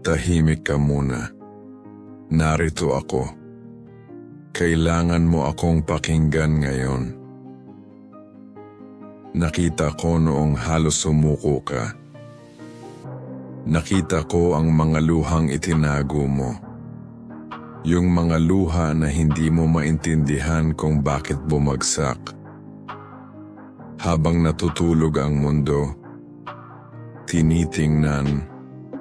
Tahimik ka muna. Narito ako. Kailangan mo akong pakinggan ngayon. Nakita ko noong halos sumuko ka. Nakita ko ang mga luhang itinago mo. Yung mga luha na hindi mo maintindihan kung bakit bumagsak. Habang natutulog ang mundo, tinitingnan,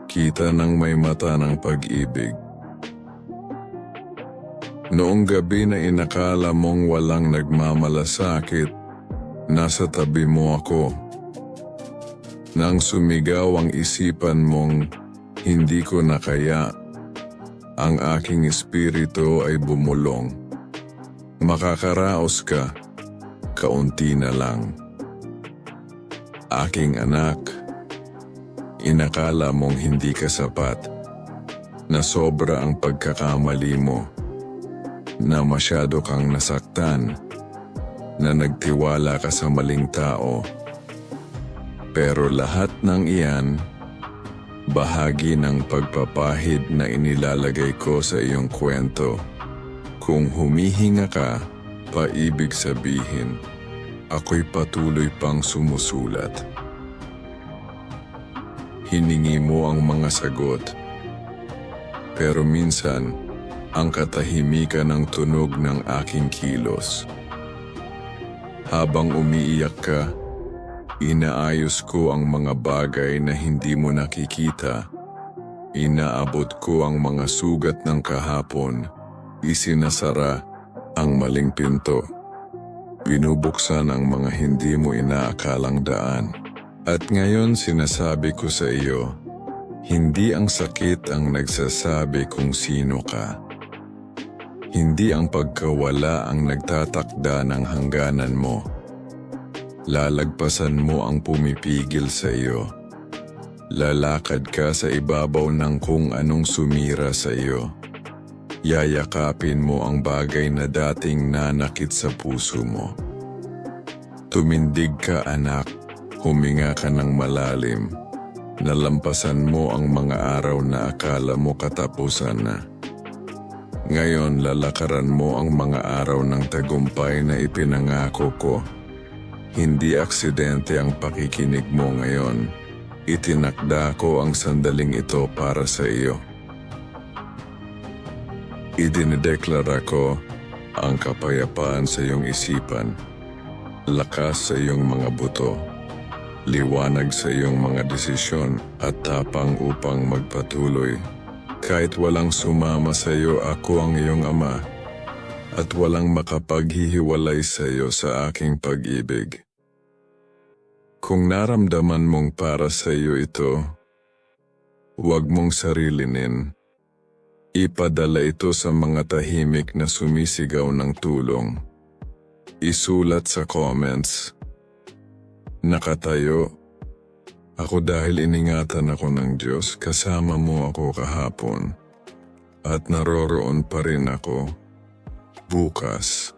kita ng may mata ng pag-ibig. Noong gabi na inakala mong walang nagmamalasakit, nasa tabi mo ako. Nang sumigaw ang isipan mong hindi ko na kaya, ang aking espiritu ay bumulong. Makakaraos ka, kaunti na lang. Aking anak, inakala mong hindi ka sapat, na sobra ang pagkakamali mo, na masyado kang nasaktan, na nagtiwala ka sa maling tao. Pero lahat ng iyan, bahagi ng pagpapahid na inilalagay ko sa iyong kwento. Kung humihinga ka, paibig sabihin, ako'y patuloy pang sumusulat. Hiningi mo ang mga sagot. Pero minsan, ang katahimikan ng tunog ng aking kilos. Habang umiiyak ka, inaayos ko ang mga bagay na hindi mo nakikita. Inaabot ko ang mga sugat ng kahapon. Isinasara ang maling pinto. Binubuksan ang mga hindi mo inaakalang daan. At ngayon sinasabi ko sa iyo, hindi ang sakit ang nagsasabi kung sino ka. Hindi ang pagkawala ang nagtatakda ng hangganan mo. Lalagpasan mo ang pumipigil sa iyo. Lalakad ka sa ibabaw ng kung anong sumira sa iyo. Yayakapin mo ang bagay na dating nanakit sa puso mo. Tumindig ka anak, huminga ka ng malalim. Nalampasan mo ang mga araw na akala mo katapusan na. Ngayon lalakaran mo ang mga araw ng tagumpay na ipinangako ko. Hindi aksidente ang pakikinig mo ngayon. Itinakda ko ang sandaling ito para sa iyo. Idinideklara ko ang kapayapaan sa iyong isipan, lakas sa iyong mga buto, liwanag sa iyong mga desisyon at tapang upang magpatuloy. Kahit walang sumama sa iyo, ako ang iyong ama at walang makapaghihiwalay sa iyo sa aking pag-ibig. Kung naramdaman mong para sa iyo ito, huwag mong sarilinin. Ipadala ito sa mga tahimik na sumisigaw ng tulong. Isulat sa comments. Nakatayo. Ako dahil iningatan ako ng Diyos, kasama mo ako kahapon. At naroroon pa rin ako bukas.